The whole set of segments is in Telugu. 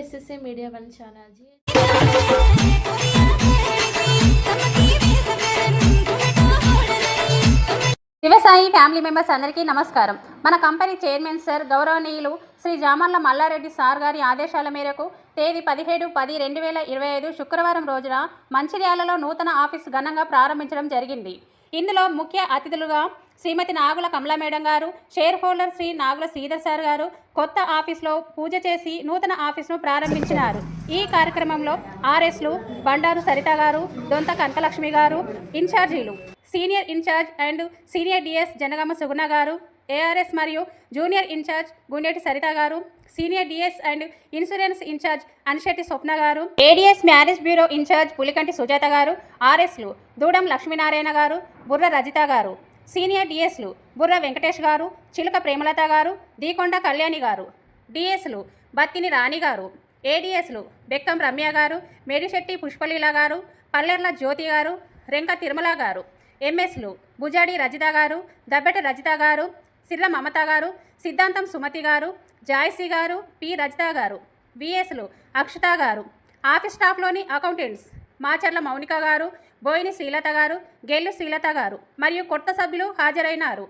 ఎస్ఎస్ఏ మీడియా వన్ ఛానల్ వ్యవసాయి ఫ్యామిలీ మెంబర్స్ అందరికీ నమస్కారం. మన కంపెనీ చైర్మన్ సార్ గౌరవనీయులు శ్రీ జామర్ల మల్లారెడ్డి సార్ గారి ఆదేశాల మేరకు తేదీ పదిహేడు పది రెండు వేల ఇరవై ఐదు శుక్రవారం రోజున మంచిర్యాలలో నూతన ఆఫీస్ ఘనంగా ప్రారంభించడం జరిగింది. ఇందులో ముఖ్య అతిథులుగా శ్రీమతి నాగుల కమలా మేడం గారు share holder Shri Nagula Sridhar sir గారు కొత్త ఆఫీస్లో పూజ చేసి నూతన ఆఫీస్ను ప్రారంభించినారు. ఈ కార్యక్రమంలో ఆర్ఎస్లు బండారు సరిత గారు దొంత కనకలక్ష్మి గారు ఇన్ఛార్జీలు senior incharge and senior DS Janagama Suguna గారు ఏఆర్ఎస్ మరియు జూనియర్ ఇన్ఛార్జ్ గుండెటి సరిత గారు senior DS and insurance incharge Anishetti Swapna గారు ADS marriage bureau incharge Pulikanti Sujatha గారు ఆర్ఎస్లు దూడం లక్ష్మీనారాయణ గారు బుర్ర రజిత గారు సీనియర్ డిఎస్లు బుర్ర వెంకటేష్ గారు చిలుక ప్రేమలత గారు దీకొండ కళ్యాణి గారు డిఎస్లు బత్తిని రాణి గారు ఏడిఎస్లు బెక్కం రమ్య గారు మేడిశెట్టి పుష్పలీల గారు పల్లెర్ల జ్యోతి గారు రెంక తిరుమల గారు ఎంఎస్లు బుజాడి రజిత గారు దబ్బెట రజిత గారు సిర్ర మమత గారు సిద్ధాంతం సుమతి గారు జాయ్సీ గారు పి. రజిత గారు విఎస్లు అక్షత గారు. ఆఫీస్ స్టాఫ్లోని అకౌంటెంట్స్ మాచర్ల మౌనిక గారు బోయిని శ్రీలత గారు గెల్లు శ్రీలత గారు మరియు కొత్త సభ్యులు హాజరైనారు.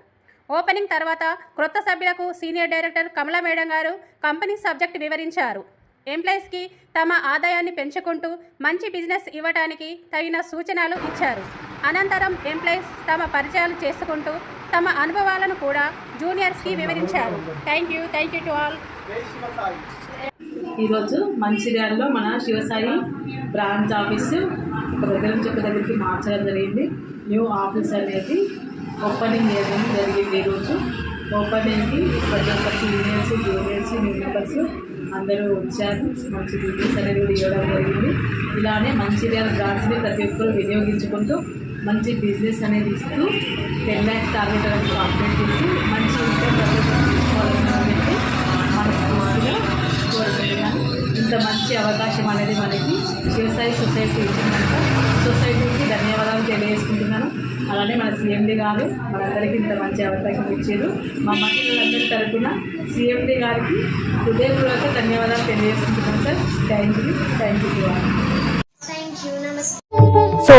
ఓపెనింగ్ తర్వాత క్రొత్త సభ్యులకు సీనియర్ డైరెక్టర్ కమలా మేడం గారు కంపెనీ సబ్జెక్ట్ వివరించారు. ఎంప్లాయీస్కి తమ ఆదాయాన్ని పెంచుకుంటూ మంచి బిజినెస్ ఇవ్వడానికి తగిన సూచనలు ఇచ్చారు. అనంతరం ఎంప్లాయీస్ తమ పరిచయాలు చేసుకుంటూ తమ అనుభవాలను కూడా జూనియర్స్కి వివరించారు. Thank you thank you to all ఈరోజు మంచిర్యాలలో మన శివసాయి బ్రాంచ్ ఆఫీసు ఒక దగ్గర నుంచి ఒక దగ్గరికి మార్చడం జరిగింది. న్యూ ఆఫీస్ అనేది ఓపెనింగ్ చేయడం జరిగింది ఈరోజు. ఓపెనింగ్కి ప్రతి ఒక్క సీనియర్స్ జూనియర్స్ న్యూ మెంబర్స్ అందరూ వచ్చారు. మంచి బిజినెస్ అనేది కూడా ఇవ్వడం జరిగింది. ఇలానే మంచిర్యాల బ్రాంచ్ని ప్రతి ఒక్కరు వినియోగించుకుంటూ మంచి బిజినెస్ అనేది ఇస్తూ టెన్ ల్యాక్స్ టార్గెట్ అనేది కంప్లీట్ చేసి మంచి ఉంటే మనస్ఫూర్తిగా కోరుకుంటున్నాను. ఇంత మంచి అవకాశం అనేది మనకి వ్యవసాయ సొసైటీ ఇచ్చిందంట సొసైటీకి ధన్యవాదాలు తెలియజేసుకుంటున్నాను. అలానే మన సీఎండి గారు మనందరికీ ఇంత మంచి అవకాశం ఇచ్చారు. మా మహిళలందరి తరఫున సీఎండి గారికి హృదయపూర్వక ధన్యవాదాలు తెలియజేసుకుంటున్నాను sir. Thank you. Thank you